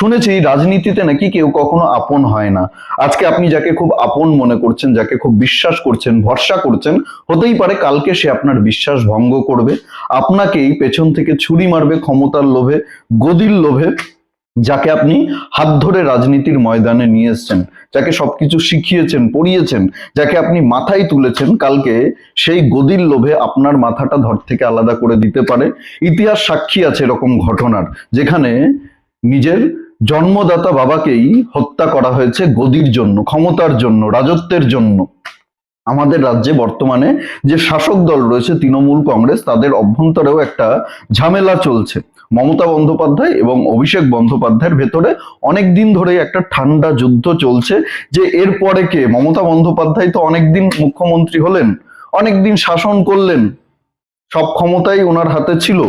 শুনেছি রাজনীতিতে নাকি কেউ কখনো আপন হয় না। আজকে আপনি যাকে খুব আপন মনে করছেন, যাকে খুব বিশ্বাস করছেন, ভরসা করছেন, হতেই পারে কালকে সে আপনার বিশ্বাস ভঙ্গ করবে। আপনাকেই পেছন থেকে ছুরি মারবে ক্ষমতার লোভে, গদির লোভে, যাকে আপনি হাত ধরে রাজনীতির ময়দানে নিয়ে এসছেন, যাকে সবকিছু শিখিয়েছেন, পড়িয়েছেন, যাকে আপনি মাথায় তুলেছেন, কালকে সেই গদির লোভে আপনার মাথাটা ধর থেকে আলাদা করে দিতে পারে। ইতিহাস সাক্ষী আছে এরকম ঘটনার, যেখানে নিজের জন্মদাতা বাবাকেই হত্যা করা হয়েছে গদির জন্য, ক্ষমতার জন্য, রাজত্বের জন্য। আমাদের রাজ্যে বর্তমানে যে শাসক দল রয়েছে তৃণমূল কংগ্রেস, তাদের অভ্যন্তরেও একটা ঝামেলা চলছে। মমতা বন্দ্যোপাধ্যায় এবং অভিষেক বন্দ্যোপাধ্যায়ের ভেতরে অনেক দিন ধরেই একটা ঠান্ডা যুদ্ধ চলছে যে এরপরে কে? মমতা বন্দ্যোপাধ্যায় তো অনেকদিন মুখ্যমন্ত্রী হলেন, অনেকদিন শাসন করলেন, সব ক্ষমতাই ওনার হাতে ছিল।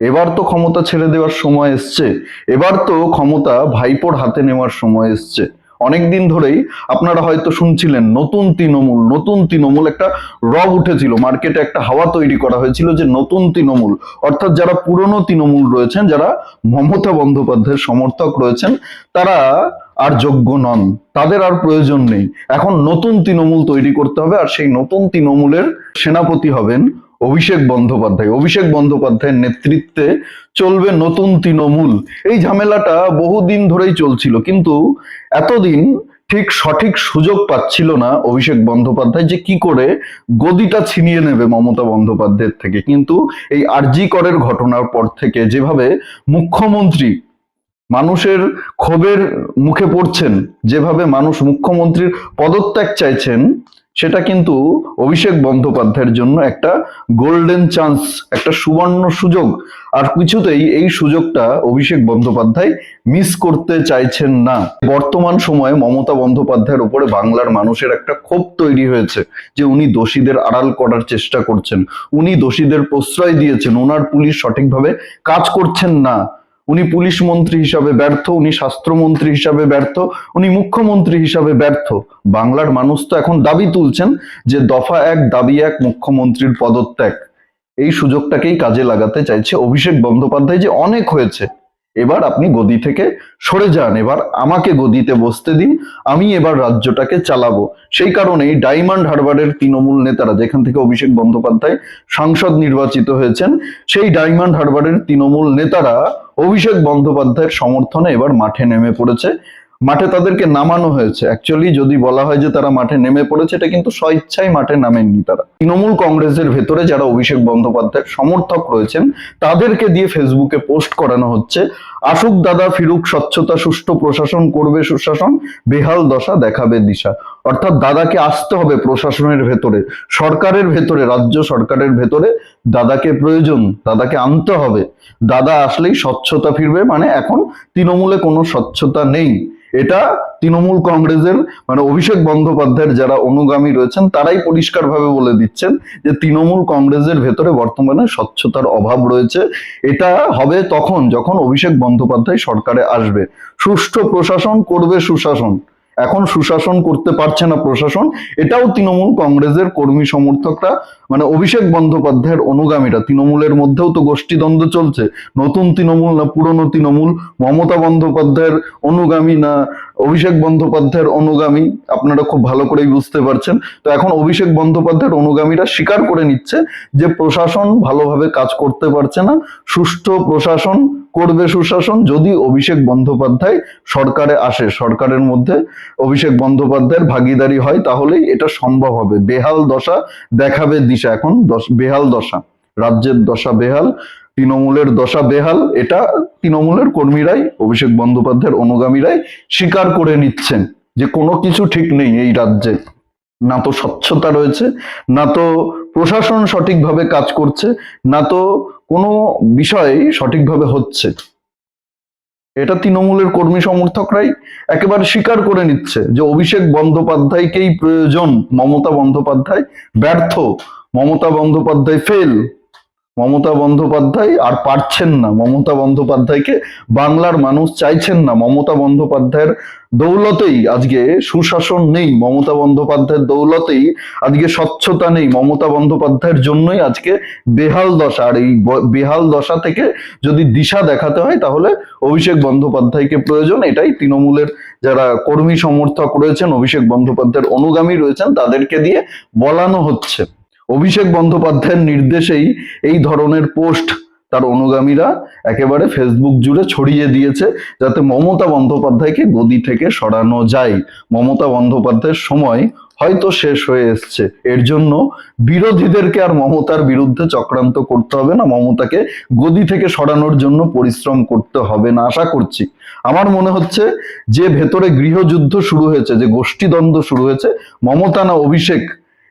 এবার তো ক্ষমতা ছেড়ে দেওয়ার সময় এসছে। এবার তো ক্ষমতা ভাইপোর হাতে নেওয়ার সময় এসছে। অনেকদিন ধরেই আপনারা হয়তো শুনছিলেন, নতুন তৃণমূল নতুন তৃণমূল একটা রব উঠেছিল। মার্কেটে একটা হাওয়া তৈরি করা হয়েছিল যে নতুন তৃণমূল। অর্থাৎ যারা পুরনো তৃণমূল রয়েছেন, যারা মমতা বন্দ্যোপাধ্যায়ের সমর্থক রয়েছেন, তারা আর যোগ্য নন। তাদের আর প্রয়োজন নেই। এখন নতুন তৃণমূল তৈরি করতে হবে আর সেই নতুন তৃণমূলের সেনাপতি হবেন অভিষেক বন্দ্যোপাধ্যায়। অভিষেক বন্দ্যোপাধ্যায়ের নেতৃত্বে চলবে নতুন তৃণমূল। এই ঝামেলাটা বহুদিন ধরেই চলছিল, কিন্তু এতদিন ঠিক সঠিক সুযোগ পাচ্ছিল না অভিষেক বন্দ্যোপাধ্যায় যে কি করে গদিটা ছিনিয়ে নেবে মমতা বন্দ্যোপাধ্যায়ের থেকে। কিন্তু এই আরজি করের ঘটনার পর থেকে যেভাবে মুখ্যমন্ত্রী মানুষের ক্ষোভের মুখে পড়ছেন, যেভাবে মানুষ মুখ্যমন্ত্রীর পদত্যাগ চাইছেন সেটা কিন্তু অভিষেক বন্দ্যোপাধ্যায়ের জন্য একটা গোল্ডেন চান্স একটা সুবর্ণ সুযোগ। আর কিছুতেই এই সুযোগটা অভিষেক বন্দ্যোপাধ্যায় মিস করতে চাইছেন না। বর্তমান সময়ে মমতা বন্দ্যোপাধ্যায়ের উপরে বাংলার মানুষের একটা ক্ষোভ তৈরি হয়েছে যে উনি দোষীদের আড়াল করার চেষ্টা করছেন। উনি দোষীদের প্রশ্রয় দিয়েছেন। ওনার পুলিশ সঠিকভাবে কাজ করছেন না। উনি পুলিশ মন্ত্রী হিসাবে ব্যর্থ, উনি স্বাস্থ্যমন্ত্রী হিসাবে ব্যর্থ, উনি মুখ্যমন্ত্রী হিসাবে ব্যর্থ। বাংলার মানুষ তো এখন দাবি তুলছেন যে দফা এক, দাবি এক, মুখ্যমন্ত্রীর পদত্যাগ। এই সুযোগটাকেই কাজে লাগাতে চাইছে অভিষেক বন্দ্যোপাধ্যায় যে অনেক হয়েছে। এবার আপনি গদি থেকে সরে যান, এবার আমাকে গদিতে বসতে দিন, আমি এবার রাজ্যটাকে চালাবো। সেই কারণেই ডায়মন্ড হারবারের তৃণমূল নেতারা, যেখান থেকে অভিষেক বন্দ্যোপাধ্যায় সাংসদ নির্বাচিত হয়েছেন, সেই ডায়মন্ড হারবারের তৃণমূল নেতারা অভিষেক বন্দ্যোপাধ্যায়ের সমর্থনে এবার মাঠে নেমে পড়েছে। মাঠে তাদেরকে নামানো হয়েছে। অ্যাকচুয়ালি যদি বলা হয় যে তারা মাঠে নেমে পড়েছে, এটা কিন্তু স্বইচ্ছায় মাঠে নামেননি তারা। তৃণমূল কংগ্রেসের ভেতরে যারা অভিষেক বন্দ্যোপাধ্যায়ের সমর্থক রয়েছেন, তাদেরকে দিয়ে ফেসবুকে পোস্ট করানো হচ্ছে, আসুক দাদা, ফিরুক, স্বচ্ছতা, সুষ্ঠু প্রশাসন করবে সুশাসন, বেহাল দশা দেখাবে দিশা। অর্থাৎ দাদাকে আসতে হবে প্রশাসনের ভেতরে, সরকারের ভেতরে, রাজ্য সরকারের ভেতরে দাদাকে প্রয়োজন, দাদাকে আনতে হবে। দাদা আসলেই স্বচ্ছতা ফিরবে মানে এখন তৃণমূলে কোনো স্বচ্ছতা নেই। এটা তৃণমূল কংগ্রেসের মানে অভিষেক বন্দ্যোপাধ্যায়ের যারা অনুগামী রয়েছেন, তারাই পরিষ্কারভাবে বলে দিচ্ছেন যে তৃণমূল কংগ্রেসের ভেতরে বর্তমানে স্বচ্ছতার অভাব রয়েছে। এটা হবে তখন যখন অভিষেক বন্দ্যোপাধ্যায় সরকারে আসবে। সুষ্ঠু প্রশাসন করবে সুশাসন। এখন সুশাসন করতে পারছে না প্রশাসন, এটাও তৃণমূল কংগ্রেসের কর্মী সমর্থকরা মানে অভিষেক বন্দ্যোপাধ্যায়ের অনুগামীরা, তৃণমূলের মধ্যেও তো গোষ্ঠীদ্বন্দ্ব চলছে, নতুন তৃণমূল না পুরনো তৃণমূল, মমতা বন্দ্যোপাধ্যায়ের অনুগামী না অভিষেক বন্দ্যোপাধ্যায়ের অনুগামী, আপনারা খুব ভালো করেই বুঝতে পারছেন, তো এখন অভিষেক বন্দ্যোপাধ্যায়ের অনুগামীরা স্বীকার করে নিচ্ছে যে প্রশাসন ভালোভাবে কাজ করতে পারছে না, সুষ্ঠু প্রশাসন করবে সুশাসন, যদি অভিষেক বন্দ্যোপাধ্যায় সরকারে আসে, সরকারের মধ্যে অভিষেক বন্দ্যোপাধ্যায়ের ভাগিদারি হয়, তাহলেই এটা সম্ভব হবে। বেহাল দশা দেখাবে দিশা এখন বেহাল দশা, রাজ্যের দশা বেহাল, তৃণমূলের দশা বেহাল, এটা তৃণমূলের কর্মীরাই, অভিষেক বন্দ্যোপাধ্যায়ের অনুগামীরাই স্বীকার করে নিচ্ছেন যে কোনো কিছু ঠিক নেই এই রাজ্যে। না তো স্বচ্ছতা রয়েছে, না তো প্রশাসন সঠিকভাবে কাজ করছে, না তো কোনো বিষয় সঠিকভাবে হচ্ছে। এটা তৃণমূলের কর্মী সমর্থকরাই একেবারে স্বীকার করে নিচ্ছে যে অভিষেক বন্দ্যোপাধ্যায়কেই প্রয়োজন। মমতা বন্দ্যোপাধ্যায় ব্যর্থ। মমতা বন্দ্যোপাধ্যায় ফেল মমতা বন্দ্যোপাধ্যায় আর পারছেন না। মমতা বন্দ্যোপাধ্যায়কে বাংলার মানুষ চাইছেন না। মমতা বন্দ্যোপাধ্যায়ের দৌলতেই আজকে সুশাসন নেই। মমতা বন্দ্যোপাধ্যায়ের দৌলতেই আজকে স্বচ্ছতা নেই। মমতা বন্দ্যোপাধ্যায়ের জন্যই আজকে বেহাল দশা। আর এই বেহাল দশা থেকে যদি দিশা দেখাতে হয়, তাহলে অভিষেক বন্দ্যোপাধ্যায়কে প্রয়োজন। এটাই তৃণমূলের যারা কর্মী সমর্থক রয়েছেন, অভিষেক বন্দ্যোপাধ্যায়ের অনুগামী রয়েছেন, তাদেরকে দিয়ে বলানো হচ্ছে। অভিষেক বন্দ্যোপাধ্যায়ের নির্দেশেই এই ধরনের পোস্ট তার অনুগামীরা একেবারে ফেসবুক জুড়ে ছড়িয়ে দিয়েছে যাতে মমতা বন্দ্যোপাধ্যায়কে গদি থেকে সরানো যায়। মমতা বন্দ্যোপাধ্যায়ের সময় হয়তো শেষ হয়ে এসছে। এর জন্য বিরোধীদেরকে আর মমতার বিরুদ্ধে চক্রান্ত করতে হবে না, মমতাকে গদি থেকে সরানোর জন্য পরিশ্রম করতে হবে না, আশা করছি। আমার মনে হচ্ছে যে ভেতরে গৃহযুদ্ধ শুরু হয়েছে, যে গোষ্ঠীদ্বন্দ্ব শুরু হয়েছে, মমতা না অভিষেক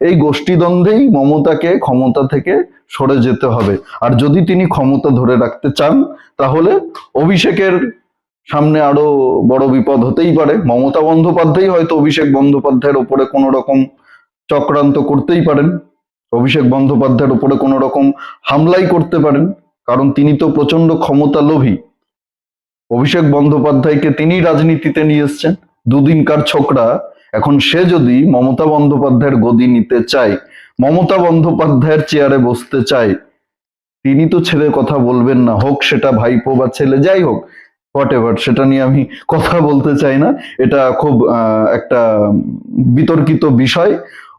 এই গোষ্ঠীদ্বন্দ্বেই মমতাকে ক্ষমতা থেকে সরে যেতে হবে। আর যদি তিনি ক্ষমতা ধরে রাখতে চান, তাহলে অভিষেকের সামনে আরও বড় বিপদ হতেই পারে। মমতা বন্দ্যোপাধ্যায় হয়তো অভিষেক বন্দ্যোপাধ্যায়ের ওপরে কোনো রকম চক্রান্ত করতেই পারেন। অভিষেক বন্দ্যোপাধ্যায়ের উপরে কোনো রকম হামলাই করতে পারেন। কারণ তিনি তো প্রচণ্ড ক্ষমতা লোভী। অভিষেক বন্দ্যোপাধ্যায়কে তিনি রাজনীতিতে নিয়ে এসছেন। দুদিনকার ছোকরা এখন সে যদি মমতা বন্দ্যোপাধ্যায়ের গদি নিতে চায়, মমতা বন্দ্যোপাধ্যায়ের চেয়ারে বসতে চায়, তিনি তো ছেলে কথা বলবেন না, হোক সেটা ভাইপো বা ছেলে যাই হোক হোয়াট এভার সেটা নিয়ে আমি কথা বলতে চাই না, এটা খুব একটা বিতর্কিত বিষয়।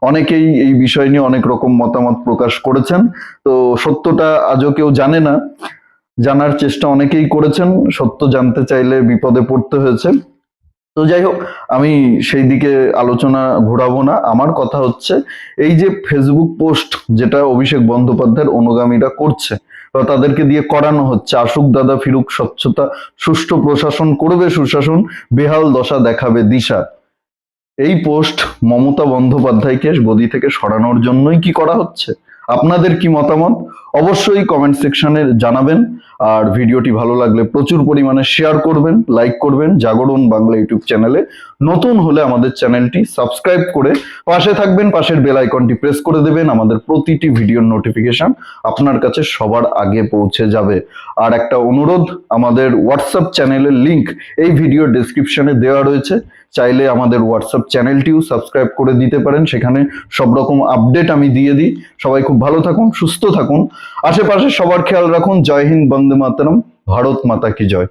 অনেকেই এই বিষয় নিয়ে অনেক রকম মতামত প্রকাশ করেছেন, তো সত্যটা আজও কেউ জানে না। জানার চেষ্টা অনেকেই করেছেন, সত্য জানতে চাইলে বিপদে পড়তে হয়েছে। তো যাই হোক, আমি সেই দিকে আলোচনা ঘোরাবো না। আমার কথা হচ্ছে, এই যে ফেসবুক পোস্ট যেটা অভিষেক বন্দ্যোপাধ্যায়ের অনুগামীরা করছে বা তাদেরকে দিয়ে করানো হচ্ছে, আসুক দাদা ফিরুক, স্বচ্ছতা, সুষ্ঠু প্রশাসন করবে সুশাসন, বেহাল দশা দেখাবে দিশা। এই পোস্ট মমতা বন্দ্যোপাধ্যায়কে গদি থেকে সরানোর জন্যই কি করা হচ্ছে? আপনাদের কি মতামত? অবশ্যই কমেন্ট সেকশনে জানাবেন। আর ভিডিওটি ভালো লাগলে প্রচুর পরিমাণে শেয়ার করবেন লাইক করবেন জাগরণ বাংলা ইউটিউব চ্যানেলে নতুন হলে আমাদের চ্যানেলটি সাবস্ক্রাইব করে পাশে থাকবেন, পাশের বেল আইকনটি প্রেস করে দেবেন, আমাদের প্রতিটি ভিডিওর নোটিফিকেশন আপনার কাছে সবার আগে পৌঁছে যাবে। আর একটা অনুরোধ, আমাদের হোয়াটসঅ্যাপ চ্যানেলের লিংক এই ভিডিও ডেসক্রিপশনে দেওয়া রয়েছে। চাইলে আমাদের হোয়াটসঅ্যাপ চ্যানেলটিও সাবস্ক্রাইব করে দিতে পারেন। সেখানে সব রকম আপডেট আমি দিয়ে দিই। সবাই খুব ভালো থাকুন, সুস্থ থাকুন। আশেপাশে সবার খেয়াল রাখুন। জয় হিন্দ, বন্দে মাতরম। ভারত মাতা কি জয়।